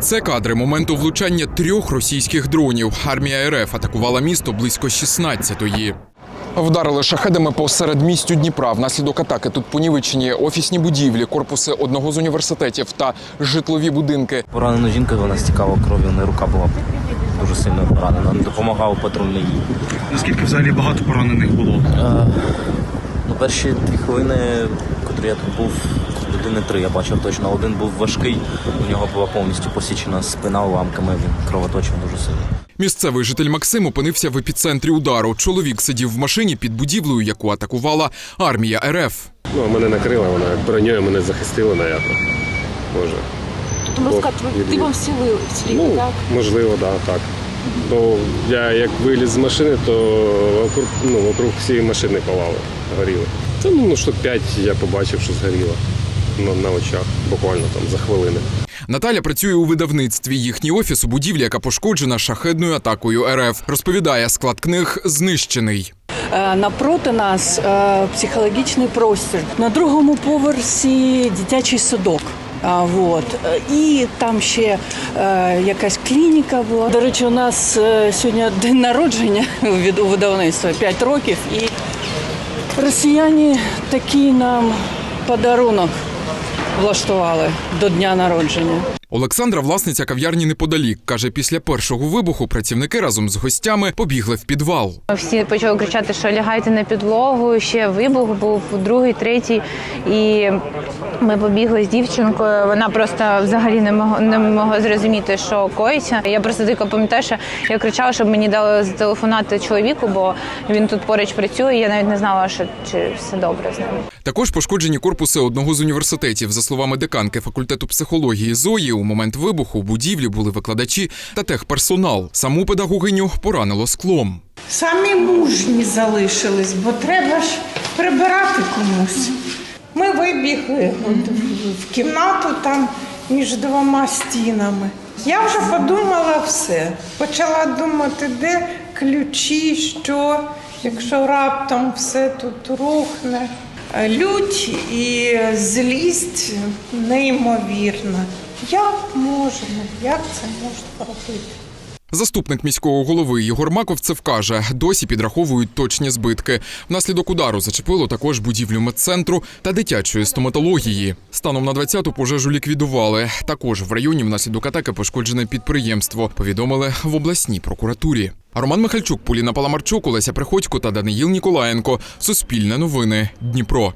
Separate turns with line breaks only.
Це кадри моменту влучання трьох російських дронів. Армія РФ атакувала місто близько 16-ї. Вдарили шахедами по середмістю Дніпра. Внаслідок атаки тут понівечені офісні будівлі, корпуси одного з університетів та житлові будинки.
Поранена жінка, вона стікала кров'ю, не рука була дуже сильно поранена. Допомагав патрульний їй.
Наскільки взагалі багато поранених було?
Ну, перші дві хвилини, котрі я тут був, людини три, я бачив точно. Один був важкий, у нього була повністю посічена спина уламками, він кровоточив дуже сильно.
Місцевий житель Максим опинився в епіцентрі удару. Чоловік сидів в машині під будівлею, яку атакувала армія РФ.
Ну, мене накрила, вона броньою мене захистила, напевно. Може.
Тобто можна сказати,
Відвід.
дивом вцілили,
Ну,
так?
можливо, да, так. Бо я як виліз з машини, то вокруг, ну, вокруг всієї машини палали, горіли. Це ну, штук п'ять я побачив, що згоріло на, на очах, буквально там за хвилини.
Наталя працює у видавництві. Їхній офіс у будівлі, яка пошкоджена шахедною атакою РФ. Розповідає, склад книг знищений.
Е, Напроти нас е, психологічний простір. На другому поверсі дитячий садок. А, вот. Е, І там ще е, якась клініка була. До речі, у нас е, сьогодні день народження від у видавництва 5 років. І росіяни такий нам подарунок влаштували до дня народження.
Олександра, власниця кав'ярні неподалік, каже, після першого вибуху працівники разом з гостями побігли в підвал.
Всі почали кричати, що лягайте на підлогу. Ще вибух був другий, третій. І ми побігли з дівчинкою. Вона просто взагалі не могла не могла зрозуміти, що коїться. Я просто тільки пам'ятаю, що я кричала, щоб мені дали зателефонувати чоловіку, бо він тут поруч працює. Я навіть не знала, що чи все добре з ним.
Також пошкоджені корпуси одного з університетів. За словами деканки факультету психології Зої, у момент вибуху в будівлі були викладачі та техперсонал. Саму педагогиню поранило склом.
Самі мужні залишились, бо треба ж прибирати комусь. Ми вибігли в кімнату там між двома стінами. Я вже подумала все. Почала думати, де ключі, що, якщо раптом все тут рухне. Лють і злість неймовірна. Як можна, як це можна робити?
Заступник міського голови Ігор Маковцев каже, досі підраховують точні збитки. Внаслідок удару зачепило також будівлю медцентру та дитячої стоматології. Станом на 20-ту пожежу ліквідували. Також в районі внаслідок атаки пошкоджене підприємство. Повідомили в обласній прокуратурі. Роман Михальчук, Поліна Паламарчук, Олеся Приходько та Даниїл Ніколаєнко. Суспільне новини. Дніпро.